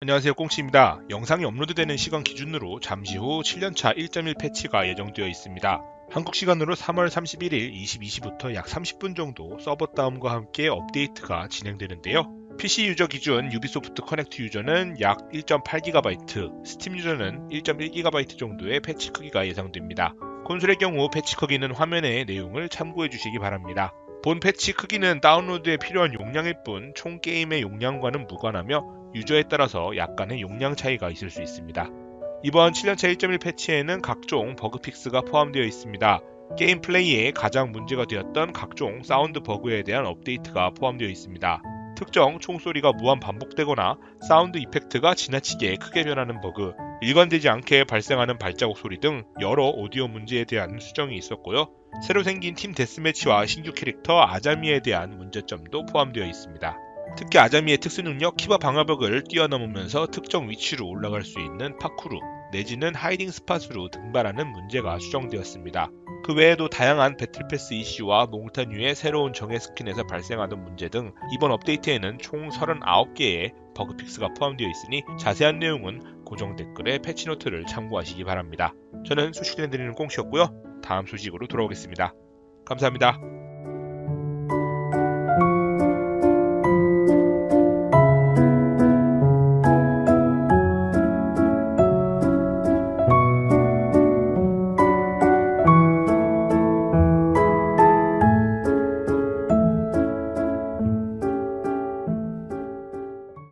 안녕하세요 꽁치입니다. 영상이 업로드되는 시간 기준으로 잠시 후 7년차 1.1 패치가 예정되어 있습니다. 한국 시간으로 3월 31일 22시부터 약 30분 정도 서버 다운과 함께 업데이트가 진행되는데요. PC 유저 기준 유비소프트 커넥트 유저는 약 1.8GB, 스팀 유저는 1.1GB 정도의 패치 크기가 예상됩니다. 콘솔의 경우 패치 크기는 화면의 내용을 참고해 주시기 바랍니다. 본 패치 크기는 다운로드에 필요한 용량일 뿐 총 게임의 용량과는 무관하며 유저에 따라서 약간의 용량 차이가 있을 수 있습니다. 이번 7년차 1.1 패치에는 각종 버그 픽스가 포함되어 있습니다. 게임 플레이에 가장 문제가 되었던 각종 사운드 버그에 대한 업데이트가 포함되어 있습니다. 특정 총소리가 무한 반복되거나 사운드 이펙트가 지나치게 크게 변하는 버그, 일관되지 않게 발생하는 발자국 소리 등 여러 오디오 문제에 대한 수정이 있었고요. 새로 생긴 팀 데스매치와 신규 캐릭터 아자미에 대한 문제점도 포함되어 있습니다. 특히 아자미의 특수 능력 키바 방어벽을 뛰어넘으면서 특정 위치로 올라갈 수 있는 파쿠르 내지는 하이딩 스팟으로 등반하는 문제가 수정되었습니다. 그 외에도 다양한 배틀패스 이슈와 몽타뉴의 새로운 정예 스킨에서 발생하던 문제 등 이번 업데이트에는 총 39개의 버그 픽스가 포함되어 있으니 자세한 내용은 고정 댓글에 패치노트를 참고하시기 바랍니다. 저는 소식 전해드리는 꽁치였고요. 다음 소식으로 돌아오겠습니다. 감사합니다.